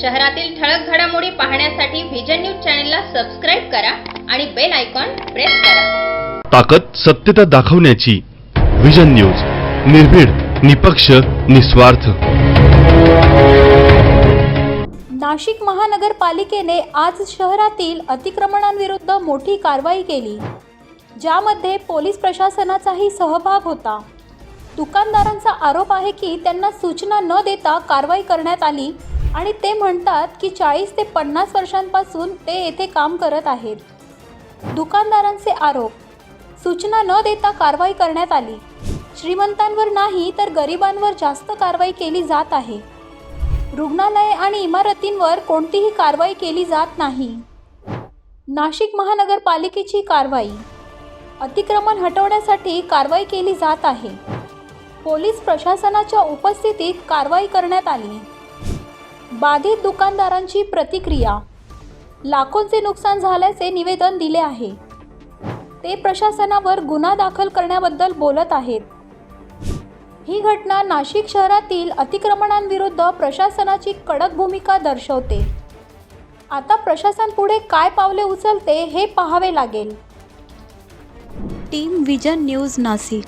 शहरातील ठळक घडामोडी पाहण्यासाठी व्हिजन न्यूज चॅनलला सबस्क्राईब करा आणि बेल आयकॉन प्रेस करा. ताकद सत्यता दाखवण्याची विजन न्यूज निर्भीड निपक्ष निस्वार्थ. नाशिक महानगरपालिकेने आज शहरातील अतिक्रमणांविरुद्ध मोठी कारवाई केली ज्यामध्ये पोलीस प्रशासनाचाही सहभाग होता. दुकानदारांचा आरोप आहे की त्यांना सूचना न देता कारवाई करण्यात आली आणि ते म्हणतात की चाळीस ते पन्नास वर्षांपासून ते येथे काम करत आहेत. दुकानदारांचे आरोप. सूचना न देता कारवाई करण्यात आली. श्रीमंतांवर नाही तर गरिबांवर जास्त कारवाई केली जात आहे. रुग्णालये आणि इमारतींवर कोणतीही कारवाई केली जात नाही. नाशिक महानगरपालिकेची कारवाई. अतिक्रमण हटवण्यासाठी कारवाई केली जात आहे. पोलीस प्रशासनाच्या उपस्थितीत कारवाई करण्यात आली. बाधित दुकानदारांची प्रतिक्रिया. लाखोंचे नुकसान झाल्याचे निवेदन दिले आहे. ते प्रशासनावर गुन्हा दाखल करण्याबद्दल बोलत आहेत. ही घटना नाशिक शहरातील अतिक्रमणांविरुद्ध प्रशासनाची कडक भूमिका दर्शवते. आता प्रशासन पुढे काय पावले उचलते हे पाहावे लागेल. Team vision news Nashik.